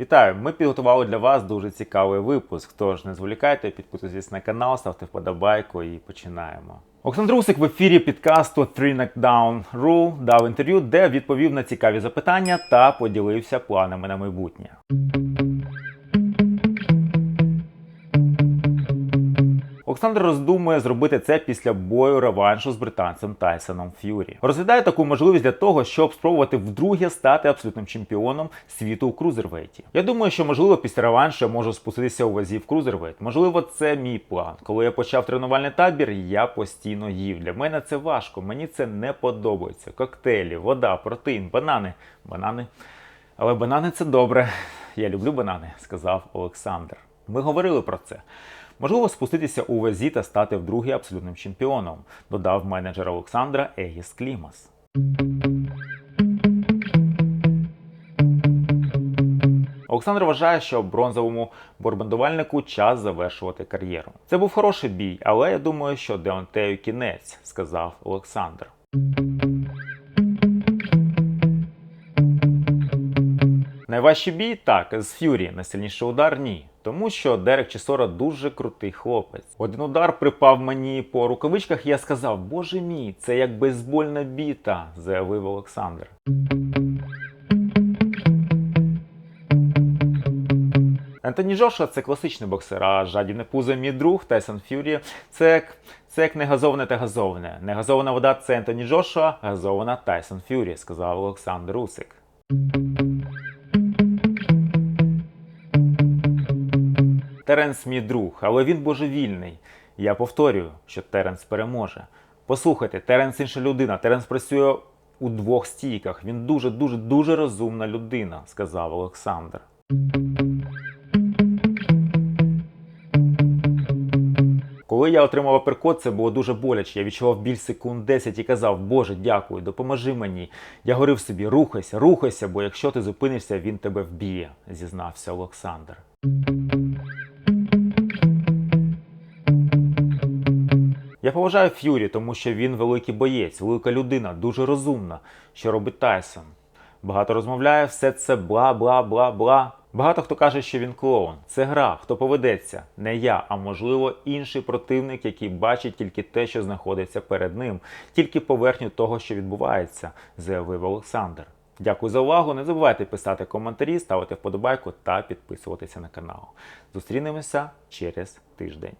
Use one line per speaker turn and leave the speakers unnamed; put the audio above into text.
Вітаю! Ми підготували для вас дуже цікавий випуск. Тож не зволікайте, підписуйтесь на канал, ставте вподобайку і починаємо. Олександр Усик в ефірі підкасту Three Knockdown Rule дав інтерв'ю, де відповів на цікаві запитання та поділився планами на майбутнє. Олександр роздумує зробити це після бою реваншу з британцем Тайсоном Ф'юрі. Розглядає таку можливість для того, щоб спробувати вдруге стати абсолютним чемпіоном світу у крузервейті. Я думаю, що можливо після реваншу я можу спуститися у вазі в крузервейт. Можливо, це мій план. Коли я почав тренувальний табір, я постійно їв. Для мене це важко. Мені це не подобається. Коктейлі, вода, протеїн, банани. Банани. Але банани це добре. Я люблю банани, сказав Олександр. Ми говорили про це. Можливо, спуститися у вазі та стати вдруге абсолютним чемпіоном, додав менеджер Олександра Егіс Клімас. Олександр вважає, що бронзовому борбандувальнику час завершувати кар'єру. Це був хороший бій, але я думаю, що Деонтею кінець, сказав Олександр. Найважчий бій так, з Ф'юрі, найсильніший удар ні. Тому що Дерек Чесора дуже крутий хлопець. Один удар припав мені по рукавичках, і я сказав: Боже мій, це як бейсбольна біта, заявив Олександр. Ентоні Джошуа це класичний боксер, а жадібне пузо мій друг Тайсон Ф'юрі це як, це як не газоване та газоване. Не газована вода це Ентоні Джошуа, газована Тайсон Ф'юрі, сказав Олександр Усик. Теренс мій друг, але він божевільний. Я повторюю, що Теренс переможе. Послухайте, Теренс інша людина. Теренс працює у двох стійках. Він дуже, дуже, дуже розумна людина, сказав Олександр. Коли я отримав аперкот, це було дуже боляче. Я відчував біль секунд 10 і казав, Боже, дякую, допоможи мені. Я говорив собі, рухайся, рухайся, бо якщо ти зупинишся, він тебе вб'є, зізнався Олександр. Я поважаю Ф'юрі, тому що він великий боєць, велика людина, дуже розумна, що робить Тайсон. Багато розмовляє, все це бла бла бла бла. Багато хто каже, що він клоун. Це гра, хто поведеться. Не я, а можливо інший противник, який бачить тільки те, що знаходиться перед ним, тільки поверхню того, що відбувається, заявив Олександр. Дякую за увагу. Не забувайте писати коментарі, ставити вподобайку та підписуватися на канал. Зустрінемося через тиждень.